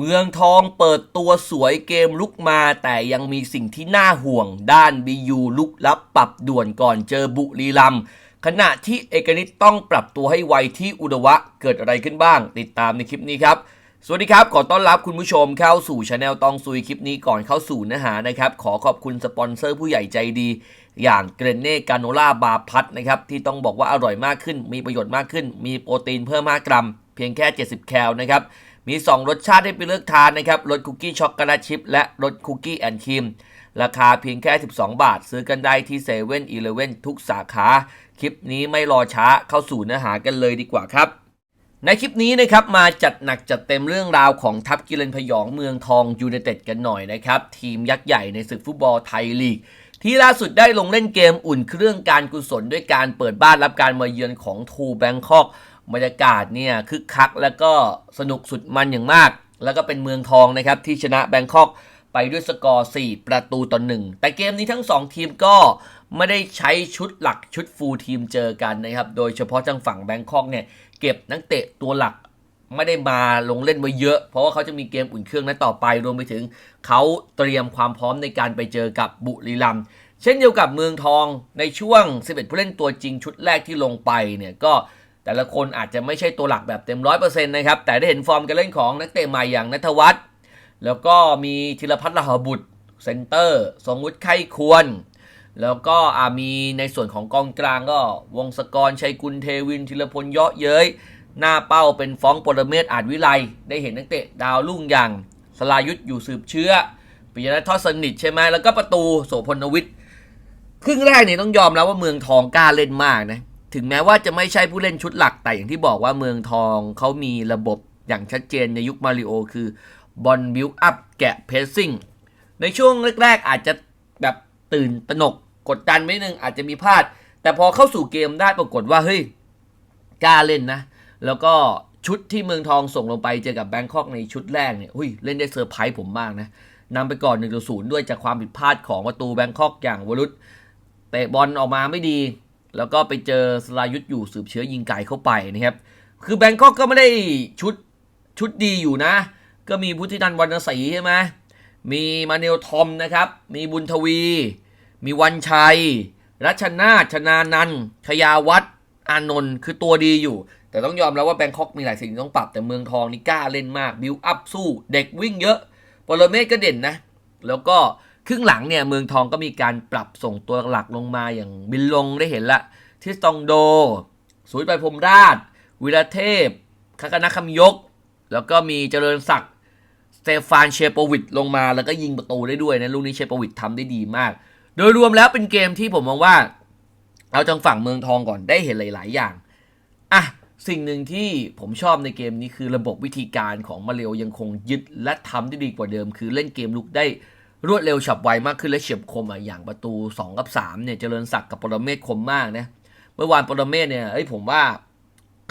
เมืองทองเปิดตัวสวยเกมลุกมาแต่ยังมีสิ่งที่น่าห่วงด้านบียูลุกลับปรับด่วนก่อนเจอบุรีรัมขณะที่เอกนิตต้องปรับตัวให้ไวที่อุดวะเกิดอะไรขึ้นบ้าง ติดตามในคลิปนี้ครับ สวัสดีครับ ขอต้อนรับคุณผู้ชมเข้าสู่ช anel ตองซุยคลิปนี้ก่อนเข้าสู่เนื้อหานะครับ ขอขอบคุณสปอนเซอร์ผู้ใหญ่ใจดี อย่างเกรเน่กาโนล่าบาพัทนะครับที่ต้องบอกว่าอร่อยมากขึ้น มีประโยชน์มากขึ้น มีโปรตีนเพิ่ม5กรัม เพียงแค่ 70 แคลนะครับ มี 2 รสชาติให้ไปเลือกทานนะครับรสคุกกี้ช็อกโกแลตชิพและรสคุกกี้แอนด์ครีมราคาเพียงแค่ 12 บาท ซื้อกันได้ที่เซเว่นอีเลเว่นทุกสาขา คลิปนี้ไม่รอช้าเข้าสู่เนื้อหากันเลยดีกว่าครับ ในคลิปนี้นะครับมาจัดหนักจัดเต็มเรื่องราวของทัพกิเลนพยองเมืองทองยูไนเต็ดกันหน่อยนะครับ ทีมยักษ์ใหญ่ในศึกฟุตบอลไทยลีกที่ล่าสุดได้ลงเล่นเกมอุ่นเครื่องการกุศลด้วยการเปิดบ้านรับการมาเยือนของทูแบงคอก บรรยากาศเนี่ยคึกคักแล้วก็สนุกสุดมันอย่างมาก แล้วก็เป็นเมืองทองนะครับที่ชนะแบงคอกไปด้วยสกอร์ 4 ประตูต่อหนึ่งแต่เกมนี้ทั้ง 2 ทีมก็ไม่ได้ใช้ชุดหลักชุดฟูลทีมเจอกันนะครับ โดยเฉพาะทางฝั่งแบงคอกเนี่ยเก็บนักเตะตัวหลักไม่ได้มาลงเล่นไว้เยอะ เพราะว่าเขาจะมีเกมอุ่นเครื่องนั้นต่อไป รวมไปถึงเขาเตรียมความพร้อมในการไปเจอกับบุรีรัมเช่นเดียวกับเมืองทองในช่วง 11 ผู้เล่นตัวจริงชุดแรกที่ลงไปเนี่ยก็ แต่ละคนอาจจะไม่ใช่ตัวหลักแบบเต็มร้อยเปอร์เซ็นต์นะครับ แต่ได้เห็นฟอร์มการเล่นของนักเตะใหม่อย่างนัทวัฒน์แล้วก็มีธีรพัฒน์ลหบุตรเซนเตอร์ สงวุฒิไข้ควร แล้วก็อามีในส่วนของกองกลางก็ วงศกรชัยกุลเทวินธีรพลเยาะเย้ย หน้าเป้าเป็นฟ้องปรเมศอาจวิไล ได้เห็นนักเตะดาวรุ่งอย่างสลายุทธอยู่สืบเชื้อปิยนัททอดสนิทใช่ไหมแล้วก็ประตูโสพลวิทย์ครึ่งแรกเนี่ยต้องยอมแล้วว่าเมืองทองกล้าเล่นมากนะ ถึงแม้ว่าจะไม่ใช่ผู้เล่นชุดหลักแต่อย่างที่บอกว่าเมืองทองเขามีระบบอย่างชัดเจนในยุคมาริโอคือบอลบิวอัพแกะเพสซิ่งในช่วงแรกๆอาจจะแบบตื่นตระหนกกดดันไม่นึงอาจจะมีพลาด แต่พอเข้าสู่เกมได้ปรากฏว่าเฮ้ยกล้าเล่นนะ แล้วก็ชุดที่เมืองทองส่งลงไปเจอกับแบงคอกในชุดแรกเนี่ยหุยเล่นได้เซอร์ไพรส์ผมมากนะนำไปก่อน1นศูนย์ด้วยจากความผิดพลาดของประตูแบงคอกอย่างวรุษเตะบอลออกมาไม่ดี แล้วก็ไปเจอสลายุทธอยู่สืบเชื้อยิงไก่เข้าไปนะครับ คือแบงคอกก็ไม่ได้ชุดชุดดีอยู่นะ ก็มีพุทธินันวรรณศรีใช่ไหมมีมาเนลทอมนะครับ มีบุญทวี มีวันชัย รัชนาชนานันขยาวัฒน์อานนท์คือตัวดีอยู่ แต่ต้องยอมแล้วว่าแบงคอกมีหลายสิ่งที่ต้องปรับ แต่เมืองทองนี่กล้าเล่นมาก บิวอัพสู้ เด็กวิ่งเยอะปรเมศก็เด่นนะ แล้วก็ ครึ่งหลังเนี่ยเมืองทองก็มีการปรับส่งตัวหลักลงมาอย่างบินลงได้เห็นละทิสตองโดสุยไปพรมราช วิรเทพคากนาคำยก แล้วก็มีเจริญศักดิ์สเตฟานเชโปวิดลงมาแล้วก็ยิงประตูได้ด้วยนะลูกนี้เชโปวิดทำได้ดีมาก โดยรวมแล้วเป็นเกมที่ผมมองว่า เอาจังฝั่งเมืองทองก่อนได้เห็นหลาย ๆ อย่างอะสิ่งหนึ่งที่ผมชอบในเกมนี้คือระบบวิธีการของมาเรโอยังคงยึดและทำได้ดีกว่าเดิม คือเล่นเกมลุกได้ รวดเร็วฉับไวมากขึ้นและเฉียบคมอะอย่างประตู 2 กับ 3 เนี่ยเจริญศักดิ์กับปรเมศคมมากนะเมื่อวานปรเมศเนี่ยเอ้ยผมว่า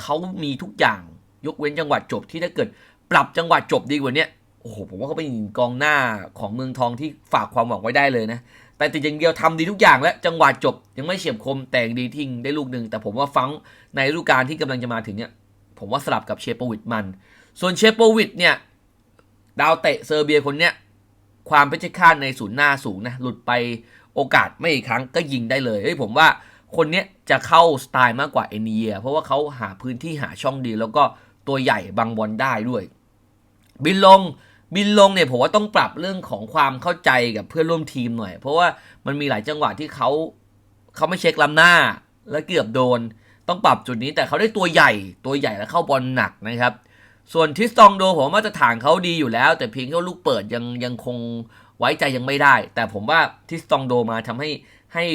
เขามีทุกอย่างยกเว้นจังหวะจบที่ถ้าเกิดปรับจังหวะจบดีกว่านี้โอ้โหผมว่าเขาเป็นกองหน้าของเมืองทองที่ฝากความหวังไว้ได้เลยนะแต่ติดอย่างเดียวทำดีทุกอย่างและจังหวะจบยังไม่เฉียบคมแต่งดีทิ้งได้ลูกหนึ่งแต่ผมว่าฟังในฤดูกาลที่กำลังจะมาถึงเนี่ยผมว่าสลับกับเชโปวิดมัน ส่วนเชโปวิดเนี่ยดาวเตะเซอร์เบียคนเนี้ย ความเพชรฆาตในศูนย์หน้าสูงนะหลุดไปโอกาสไม่อีกครั้งก็ยิงได้เลยเฮ้ยผมว่าคนเนี้ยจะเข้าสไตล์มากกว่าเอเนีย เพราะว่าเขาหาพื้นที่หาช่องดี แล้วก็ตัวใหญ่บังบอลได้ด้วย บินลงบินลงเนี่ยผมว่าต้องปรับเรื่องของความเข้าใจกับเพื่อนร่วมทีมหน่อย เพราะว่ามันมีหลายจังหวะที่เขาเขาไม่เช็คล้ำหน้า แล้วเกือบโดน ต้องปรับจุดนี้แต่เขาได้ตัวใหญ่ตัวใหญ่และเข้าบอลหนักนะครับ ส่วนทิสตองโดผมว่าจะฐานเขาดีอยู่แล้ว แต่เพียงแค่ลูกเปิดยังยังคงไว้ใจยังไม่ได้ แต่ผมว่าทิสตองโดมาทำให้ให้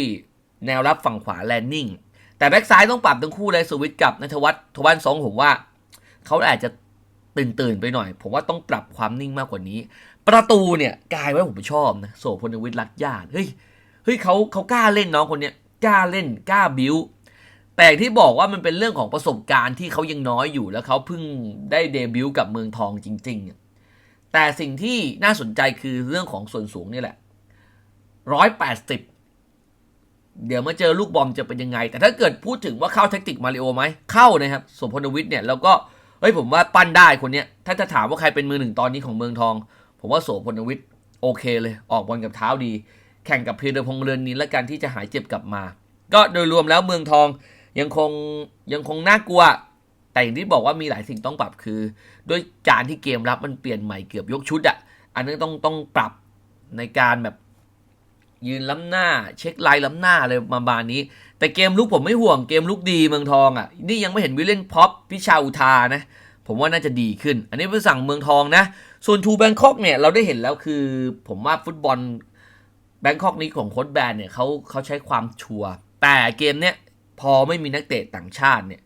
แนวรับฝั่งขวาแลนนิ่งแต่แบ็กซ้ายต้องปรับทั้งคู่เลยสวิตกับนัทวัฒน์ทวันสองผมว่าเขาอาจจะตื่นตื่นไปหน่อย ผมว่าต้องปรับความนิ่งมากกว่านี้ ประตูเนี่ยกลายไว้ผมชอบนะโสพลวิทย์รักญาติเฮ้ยเฮ้ยเขาเขากล้าเล่นน้องคนเนี้ยกล้าเล่นกล้าบิ้ว แต่ที่บอกว่ามันเป็นเรื่องของประสบการณ์ที่เขายังน้อยอยู่แล้วเขาเพิ่งได้เดบิวต์กับเมืองทองจริงๆอะแต่สิ่งที่น่าสนใจคือเรื่องของส่วนสูงนี่แหละร้อยแปดสิบเดี๋ยวมาเจอลูกบอมจะเป็นยังไง แต่ถ้าเกิดพูดถึงว่าเข้าแท็กติกมาริโอไหมเข้านะครับสมพลวิทย์เนี่ยแล้วก็เฮ้ยผมว่าปั้นได้คนเนี้ยถ้าจะถามว่าใครเป็นมือหนึ่งตอนนี้ของเมืองทอง ผมว่าโสพลวิทย์โอเคเลยออกบอลกับเท้าดี แข่งกับพีรพงษ์เรือนนี้และกันที่จะหายเจ็บกลับมา ก็โดยรวมแล้วเมืองทอง ยังคงยังคงน่ากลัว แต่อย่างที่บอกว่ามีหลายสิ่งต้องปรับคือ ด้วยการที่เกมรับมันเปลี่ยนใหม่เกือบยกชุดอะ่ะ อันนั้ต้องต้องปรับในการแบบยืนล้ำหน้า เช็คไลน์ล้ำหน้าอะไรประมาณนี้ แต่เกมลุกผมไม่ห่วงเกมลุกดีเมืองทองอะ่ะ นี่ยังไม่เห็นวิลเลนพ็อปพิชาอุทานะผมว่าน่าจะดีขึ้น อันนี้เป็นสั่งเมืองทองนะ ส่วนทูแบงคอกเนี่ยเราได้เห็นแล้วคือ ผมว่าฟุตบอลแบงคอกนี้ของโค้ชแบนเนี่ยเขาเขาใช้ความชัวร์แต่เกมเนี้ย พอไม่มีนักเตะต่างชาติเนี่ย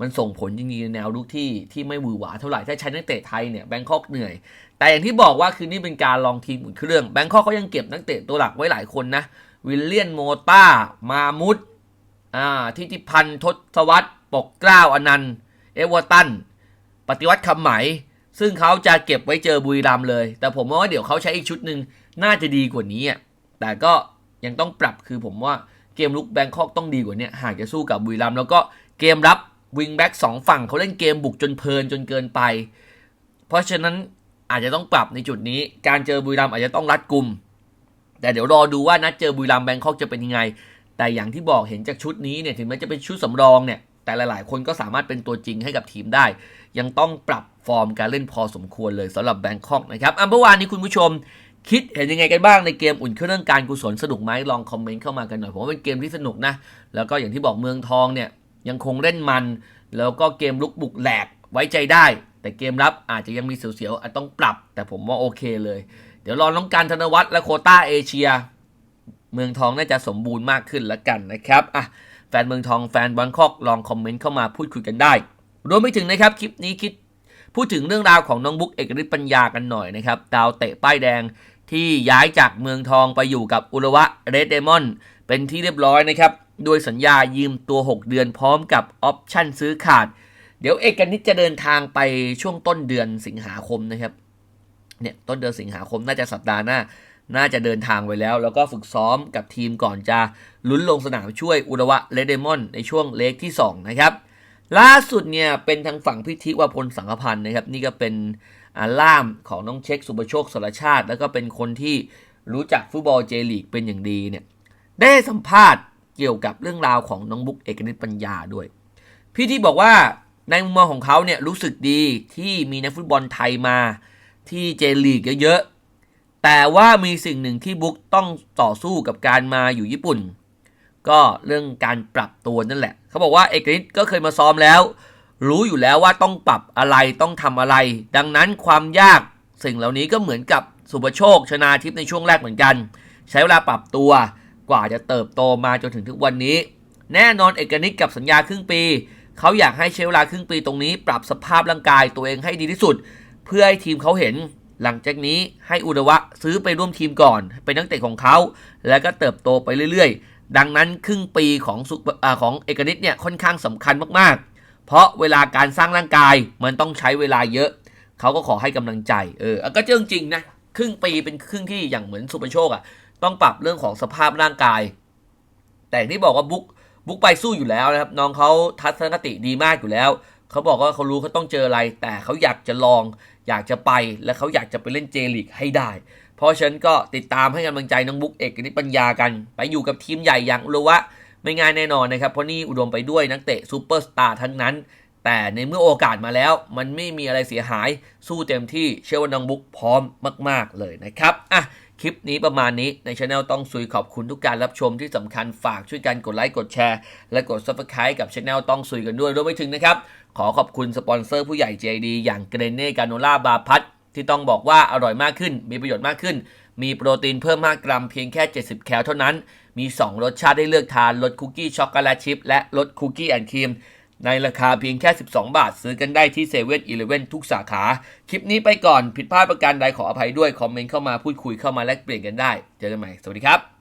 มันส่งผลจริงๆในแนวลุกที่ที่ไม่หวือหวาเท่าไหร่ ถ้าใช้นักเตะไทยเนี่ยแบงคอกเหนื่อย แต่อย่างที่บอกว่าคือนี่เป็นการลองทีมอุ่นเครื่องแบงคอกเขายังเก็บนักเตะตัวหลักไว้หลายคนนะวิลเลียนโมต้ามามุดอ่าทิติพันธ์ทศวรรษปกกล้าอนันต์ เอเวอร์ตัน ปฏิวัติคำไหม ซึ่งเขาจะเก็บไว้เจอบุรีรัมเลย แต่ผมว่าเดี๋ยวเขาใช้อีกชุดหนึ่งน่าจะดีกว่านี้อะแต่ก็ยังต้องปรับคือผมว่า กมลุกแบงคอกต้องดีกว่านี้หากจะสู้กับบุรีรัมแล้วก็เกมรับวิงแบ็กสองฝั่งเขาเล่นเกมบุกจนเพลินจนเกินไป เพราะฉะนั้นอาจจะต้องปรับในจุดนี้ การเจอบุรีรัมอาจจะต้องรัดกุม แต่เดี๋ยวรอดูว่านัดเจอบุรีรัมแบงคอกจะเป็นยังไง แต่อย่างที่บอกเห็นจากชุดนี้เนี่ยถึงแม้จะเป็นชุดสำรองเนี่ยแต่หลาย ๆ คนก็สามารถเป็นตัวจริงให้กับทีมได้ ยังต้องปรับฟอร์มการเล่นพอสมควรเลยสำหรับแบงคอกนะครับอะเมื่อวานนี้คุณผู้ชม คิดเห็นยังไงกันบ้างในเกมอุ่นเครื่องการกุศลสนุกไหมลองคอมเมนต์เข้ามากันหน่อยผมว่าเป็นเกมที่สนุกนะ แล้วก็อย่างที่บอกเมืองทองเนี่ยยังคงเล่นมัน แล้วก็เกมลุกบุกแหลกไว้ใจได้ แต่เกมรับอาจจะยังมีเสียวๆอาจต้องปรับ แต่ผมว่าโอเคเลย เดี๋ยวรอน้องการธนวัฒน์และโคต้าเอเชีย เมืองทองน่าจะสมบูรณ์มากขึ้นแล้วกันนะครับอะแฟนเมืองทองแฟนบอลคอกลองคอมเมนต์เข้ามาพูดคุยกันได้รวมไปถึงนะครับคลิปนี้คิด พูดถึงเรื่องราวของน้องบุ๊กเอกฤทธิ์ปัญญากันหน่อยนะครับ ดาวเตะป้ายแดงที่ย้ายจากเมืองทองไปอยู่กับอุระวะเรดเดมอนเป็นที่เรียบร้อยนะครับด้วยสัญญายืมตัว 6 เดือนพร้อมกับออปชั่นซื้อขาด เดี๋ยวเอกนิตจะเดินทางไปช่วงต้นเดือนสิงหาคมนะครับเนี่ยต้นเดือนสิงหาคมน่าจะสัปดาห์หน้า น่าจะเดินทางไปแล้ว แล้วก็ฝึกซ้อมกับทีมก่อนจะลุ้นลงสนามช่วยอุระวะเลเดมอนในช่วงเลกที่ 2 นะครับ ล่าสุดเนี่ยเป็นทางฝั่งพิธิวพลสังฆพันธ์นะครับ นี่ก็เป็นอาล่ามของน้องเช็คสุบโชคสรชาติ แล้วก็เป็นคนที่รู้จักฟุตบอลเจลีกเป็นอย่างดีเนี่ยได้สัมภาษณ์เกี่ยวกับเรื่องราวของน้องบุ๊กเอกนิตปัญญาด้วย พี่ที่บอกว่าในมุมมองของเขาเนี่ยรู้สึกดีที่มีนักฟุตบอลไทยมาที่เจลีกเยอะๆแต่ว่ามีสิ่งหนึ่งที่บุ๊กต้องต่อสู้กับการมาอยู่ญี่ปุ่น ก็เรื่องการปรับตัวนั่นแหละ เขาบอกว่าเอกนิตก็เคยมาซ้อมแล้ว รู้อยู่แล้วว่าต้องปรับอะไรต้องทำอะไร ดังนั้นความยากสิ่งเหล่านี้ก็เหมือนกับสุภโชคชนาทิพย์ในช่วงแรกเหมือนกัน ใช้เวลาปรับตัวกว่าจะเติบโตมาจนถึงทุกวันนี้ แน่นอนเอกนิตกับสัญญาครึ่งปี เขาอยากให้ใช้เวลาครึ่งปีตรงนี้ ปรับสภาพร่างกายตัวเองให้ดีที่สุด เพื่อให้ทีมเขาเห็นหลังจากนี้ให้อุดวะซื้อไปร่วมทีมก่อน เป็นนักเตะของเขา แล้วก็เติบโตไปเรื่อยๆ ดังนั้นครึ่งปีของสุอของเอกนิตเนี่ยค่อนข้างสำคัญมากๆ เพราะเวลาการสร้างร่างกายมันต้องใช้เวลาเยอะ เขาก็ขอให้กำลังใจ เออ ก็เรื่องจริงนะ ครึ่งปีเป็นครึ่งที่อย่างเหมือนสุปโชคอะ่ะ ต้องปรับเรื่องของสภาพร่างกาย แต่ที่บอกว่าบุ๊กบุ๊กไปสู้อยู่แล้วนะครับ น้องเขาทัศนคติดีมากอยู่แล้ว เขาบอกว่าเขารู้เขาต้องเจออะไร แต่เขาอยากจะลอง อยากจะไป และเขาอยากจะไปเล่นเจลีกให้ได้ เพราะฉะนั้นก็ติดตามให้กำลังใจน้องบุ๊กเอกนิปัญญากัน ไปอยู่กับทีมใหญ่อย่างอุรวะไม่ง่ายแน่นอนนะครับ เพราะนี่อุดมไปด้วยนักเตะซูเปอร์สตาร์ทั้งนั้น แต่ในเมื่อโอกาสมาแล้ว มันไม่มีอะไรเสียหายสู้เต็มที่เชื่อว่าน้องบุ๊กพร้อมมาก ๆ เลยนะครับอะคลิปนี้ประมาณนี้ในช anel ต้องซุยขอบคุณทุกการรับชมที่สำคัญฝากช่วยกันกดไลค์กดแชร์ และกด subscribe กับช anel ต้องซุยกันด้วยรวมไปถึงนะครับ ขอขอบคุณสปอนเซอร์ผู้ใหญ่ใจดีอย่างเกรเน่กาโนล่าบาพัท ที่ต้องบอกว่าอร่อยมากขึ้น มีประโยชน์มากขึ้น มีโปรตีนเพิ่ม 5 กรัมเพียงแค่ 70 แคลเท่านั้น มี 2 รสชาติให้เลือกทานรสคุกกี้ช็อกโกแลตชิพและรสคุกกี้แอนด์ครีม ในราคาเพียงแค่ 12 บาท ซื้อกันได้ที่เซเว่นอีเลเว่นทุกสาขา คลิปนี้ไปก่อนผิดพลาดประการใดขออภัยด้วย คอมเมนต์เข้ามาพูดคุยเข้ามาแลกเปลี่ยนกันได้ เจอกันใหม่ สวัสดีครับ